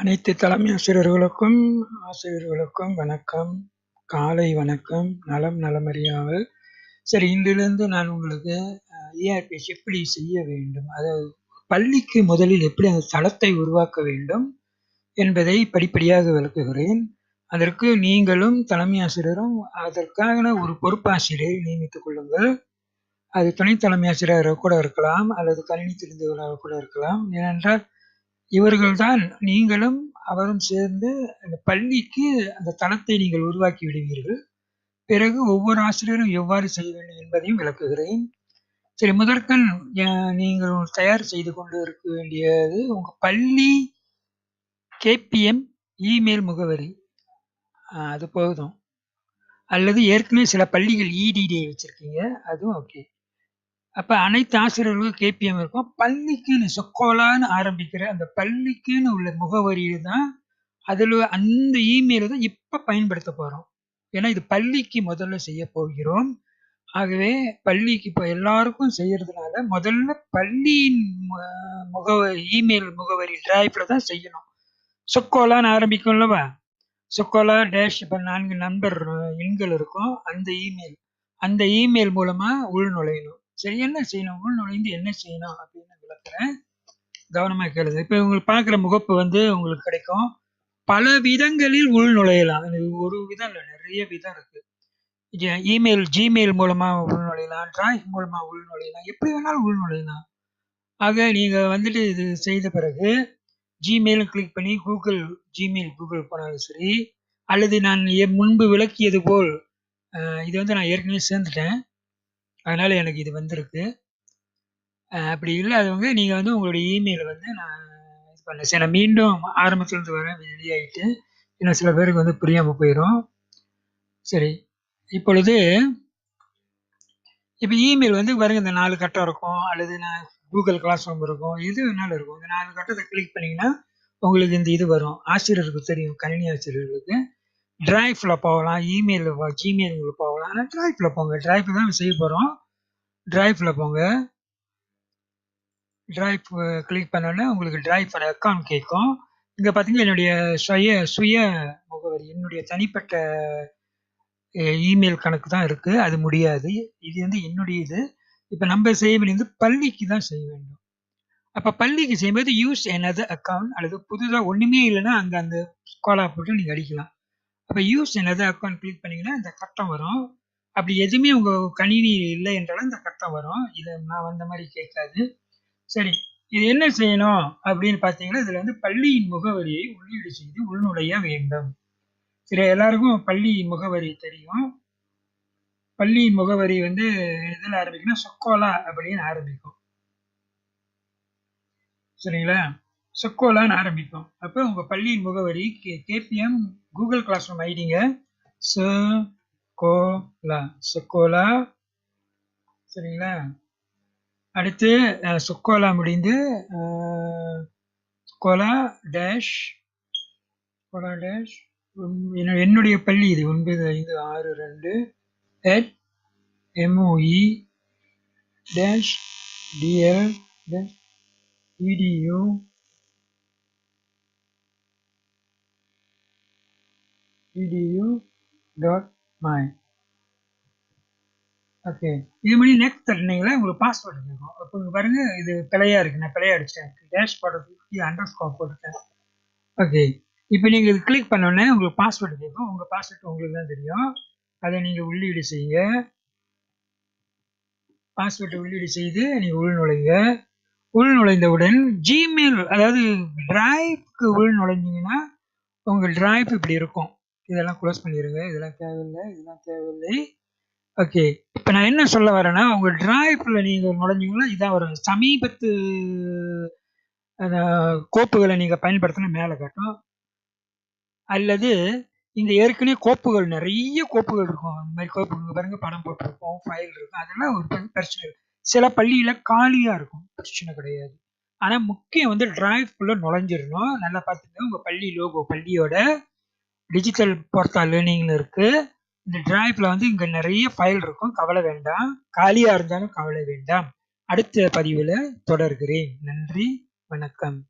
அனைத்து தலைமை ஆசிரியர்களுக்கும் ஆசிரியர்களுக்கும் வணக்கம். காலை வணக்கம். நலம் நலமறியாமல். சரி இன்றிலிருந்து நான் உங்களுக்கு ஏஆர்பிஎஸ் எப்படி செய்ய வேண்டும்? அதாவது பள்ளிக்கு முதலில் எப்படி அந்த தளத்தை உருவாக்க வேண்டும் என்பதை படிப்படியாக விளக்குகிறேன். அதற்கு நீங்களும் தலைமை ஆசிரியரும் அதற்கான ஒரு பொறுப்பாசிரியரை நியமித்துக் கொள்ளுங்கள். அது துணை தலைமை ஆசிரியராக கூட இருக்கலாம் அல்லது கணினி தெரிந்தவர்களாக கூட இருக்கலாம். ஏனென்றால் இவர்கள்தான் நீங்களும் அவரும் சேர்ந்து அந்த பள்ளிக்கு அந்த தளத்தை நீங்கள் உருவாக்கி விடுவீர்கள். பிறகு ஒவ்வொரு ஆசிரியரும் எவ்வாறு செய்ய வேண்டும் என்பதையும் விளக்குகிறேன். சரி முதற்கண் நீங்கள் தயார் செய்து கொண்டு இருக்க வேண்டியது உங்கள் பள்ளி கேபிஎம் இமெயில் முகவரி. அது போதும். அல்லது ஏற்கனவே சில பள்ளிகள் இடிடிஐ வச்சுருக்கீங்க அதுவும் ஓகே. அப்போ அனைத்து ஆசிரியர்களுக்கும் கேபிஎம் இருக்கும். பள்ளிக்குன்னு சொக்கோலான்னு ஆரம்பிக்கிற அந்த பள்ளிக்குன்னு உள்ள முகவரியில் தான் அதில் அந்த இமெயில் தான் இப்போ பயன்படுத்த போகிறோம் ஏன்னா இது பள்ளிக்கு முதல்ல செய்ய போகிறோம். ஆகவே பள்ளிக்கு இப்போ எல்லாருக்கும் செய்யறதுனால முதல்ல பள்ளியின் முகவரி இமெயில் முகவரி டிரைவில் தான் செய்யணும். சொக்கோலான்னு ஆரம்பிக்கும்லவா சொக்கோலா டேஷ் இப்போ நான்கு நம்பர் எண்கள் இருக்கும். அந்த இமெயில் அந்த இமெயில் மூலமாக உள் நுழையணும் சரி என்ன செய்யணும்? உள் நுழைந்து என்ன செய்யணும்? அப்படின்னு விளக்குறேன் கவனமாக கேளுங்க. இப்போ உங்களுக்கு பார்க்குற முகப்பு வந்து உங்களுக்கு கிடைக்கும். பல விதங்களில் உள் நுழையலாம். ஒரு விதம் இல்லை நிறைய விதம் இருக்கு. இமெயில் ஜிமெயில் மூலமாக உள் நுழையலாம். டிராயிங் மூலமாக உள் நுழையலாம். எப்படி வேணாலும் உள் நுழையலாம். ஆக நீங்கள் வந்துட்டு இது செய்த பிறகு ஜிமெயில் கிளிக் பண்ணி கூகுள் ஜிமெயில் கூகுள் போனாலும் சரி அல்லது நான் முன்பு விளக்கியது போல் இது வந்து நான் ஏற்கனவே சேர்ந்துட்டேன். அதனால எனக்கு இது வந்திருக்கு. அப்படி இல்லாதவங்க நீங்கள் வந்து உங்களுடைய இமெயிலை வந்து நான் இது பண்ண சரி நான் மீண்டும் ஆரம்பத்துலேருந்து வரேன். வெளியாகிட்டு இன்னும் சில பேருக்கு வந்து புரியாமல் போயிடும் சரி இப்பொழுது இப்போ இமெயில் வந்து பாருங்கள் இந்த நாலு கட்டம் இருக்கும். அல்லது நான் கூகுள் கிளாஸ் ரூம் இருக்கும். எது வேணாலும் இருக்கும். இந்த நாலு கட்டத்தை கிளிக் பண்ணிங்கன்னா உங்களுக்கு இந்த இது வரும். ஆசிரியருக்கு தெரியும். கணினி ஆசிரியர்களுக்கு. டிரைவில் போகலாம் இமெயில் ஜிமெயில் போகலாம். ஆனால் டிரைவில் போங்க. டிரைவ் தான் செய்ய போகிறோம் டிரைவில் போங்க. டிரைவ் கிளிக் பண்ணோன்னே உங்களுக்கு டிரைவ் அக்கௌண்ட் கேட்கும். இங்கே பார்த்தீங்கன்னா என்னுடைய சுய சுய முகவரி என்னுடைய தனிப்பட்ட இமெயில் கணக்கு தான் இருக்குது அது முடியாது. இது வந்து என்னுடைய இது. இப்போ நம்ம செய்ய வேண்டியது பள்ளிக்கு தான் செய்ய வேண்டும். அப்போ பள்ளிக்கு செய்யும்போது யூஸ் எனது அக்கௌண்ட் அல்லது புதுதாக ஒன்றுமே இல்லைன்னா அங்கே அந்த கோலா போட்டு நீங்கள் அடிக்கலாம். அப்போ யூஸ் எனது அக்கௌண்ட் கிளிக் பண்ணிங்கன்னா இந்த கட்டம் வரும். அப்படி எதுவுமே உங்கள் கணினி இல்லை என்றாலும் இந்த கட்டம் வரும். இதை நான் வந்த மாதிரி கேட்காது. சரி இது என்ன செய்யணும் அப்படின்னு பார்த்தீங்கன்னா இதில் வந்து பள்ளியின் முகவரியை உள்ளீடு செய்து உள்நுழைய வேண்டும். சரி எல்லாருக்கும் பள்ளி முகவரி தெரியும். பள்ளி முகவரி வந்து இதில் ஆரம்பிக்கணும் சொக்கோலா அப்படின்னு ஆரம்பிக்கும். சரிங்களா? சொக்கோலான்னு ஆரம்பிக்கும். அப்போ உங்கள் பள்ளியின் முகவரி K KPM Google classroom ஐடிங்க. ச கோலா சொக்கோலா. சரிங்களா? அடுத்து சொக்கோலா முடிந்து கோலா டேஷ் கோலா டேஷ் என்னுடைய பள்ளி இது ஒன்பது ஐந்து ஆறு ரெண்டு at MOE dash DL dash EDU edu dot my. Okay இது மாதிரி நெக்ஸ்ட் தட்டினீங்களா உங்களுக்கு பாஸ்வேர்டு கேட்கும் அப்போ இங்கே பாருங்க இது பிழையா இருக்கு. நான் பிழையா அடிச்சிட்டேன். டேஷ் போடுறதுக்கு அண்டர் ஸ்கோர் போட்டுட்டேன் ஓகே இப்போ நீங்கள் இது கிளிக் பண்ணோடனே உங்களுக்கு பாஸ்வேர்டு கேட்கும். உங்கள் பாஸ்வேர்டு உங்களுக்கு தான் தெரியும். அதை நீங்கள் உள்ளீடு செய்யுங்க. பாஸ்வேர்டை உள்ளீடு செய்து நீங்கள் உள் நுழைங்க. உள் நுழைந்தவுடன் ஜிமெயில் அதாவது டிரைவ்க்கு உள் நுழைஞ்சிங்கன்னா உங்கள் டிரைவ் இப்படி இருக்கும். இதெல்லாம் க்ளோஸ் பண்ணிடுங்க இதெல்லாம் தேவையில்லை இதெல்லாம் தேவையில்லை. ஓகே இப்போ நான் என்ன சொல்ல வரேன்னா உங்கள் டிராய்ப்பில் நீங்கள் நுழைஞ்சிங்களா இதான் வரும் சமீபத்து கோப்புகளை நீங்கள் பயன்படுத்தினா மேலே காட்டும் அல்லது இந்த ஏற்கனவே கோப்புகள் நிறைய கோப்புகள் இருக்கும். அந்த மாதிரி கோப்புகள் பாருங்க படம் போட்டிருக்கோம் ஃபைல் இருக்கும். அதெல்லாம் ஒரு பிரச்சனை சில பள்ளியில் காலியாக இருக்கும். பிரச்சனை கிடையாது. ஆனால் முக்கியம் வந்து டிரைவ்குள்ளே நுழைஞ்சிடணும். நல்லா பார்த்துங்க உங்கள் பள்ளி லோகோ பள்ளியோட டிஜிட்டல் போர்த்தால் லேர்னிங்னு இருக்குது இந்த டிரைவ்ல வந்து இங்கே நிறைய ஃபைல் இருக்கும். கவலை வேண்டாம். காலியாக இருந்தாலும் கவலை வேண்டாம். அடுத்த பதிவில் தொடர்கிறேன். நன்றி. வணக்கம்.